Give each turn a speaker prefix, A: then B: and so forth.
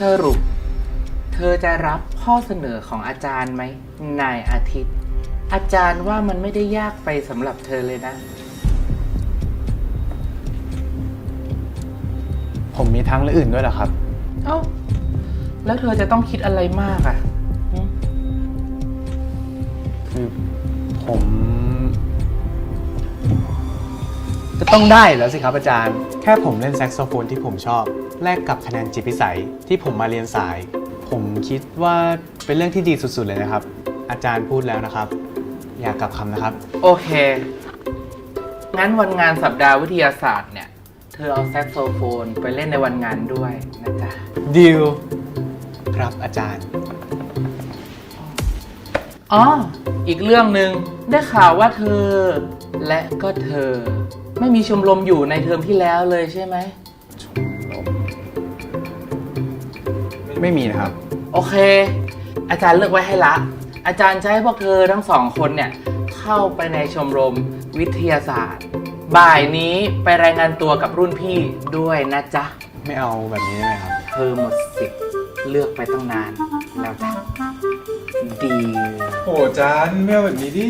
A: สรุป เธอจะรับข้อเสนอของอาจารย์ไหมนายอาทิตย์ อาจารย์ว่ามันไม่ได้ยากไปสำหรับเธอเลยนะ
B: ผมมีทางเลือกอื่นด้วยเหรอครับ
A: เอ้า แล้วเธอจะต้องคิดอะไรมากอะ่ะหึ
B: คือผม ก็ต้องได้แล้วสิครับอาจารย์ แค่ผมเล่นแซกโซโฟนที่ผมชอบ แลกกับคะแนนจิตพิสัยที่ผมมาเรียนสาย ผมคิดว่าเป็นเรื่องที่ดีสุดๆเลยนะครับ อาจารย์พูดแล้วนะครับ อย่ากลับคำนะครับ
A: โอเค งั้นวันงานสัปดาห์วิทยาศาสตร์เนี่ย เธอเอาแซกโซโฟนไปเล่นในวันงานด้วยนะจ๊ะ
B: ดิวครับอาจารย์
A: อ๋อ อีกเรื่องหนึ่งได้ข่าวว่าเธอ และก็เธอ ไม่มีชมรมอยู่ในเทอมที่แล้วเลยใช่ไหม
B: ไม่มีนะครับ
A: โอเค อาจารย์เลือกไว้ให้ละ อาจารย์จะให้พวกเธอทั้งสองคนเนี่ย เข้าไปในชมรมวิทยาศาสตร์ บ่ายนี้ไปรายงานตัวกับรุ่นพี่ด้วยนะจ๊ะ
B: ไม่เอาแบบนี้ได้ไหมครับ
A: เธอหมดสิทธิ์เลือกไปตั้งนานแล้วจ้ะดี
C: โหจานไม่เอาแบบนี้ดิ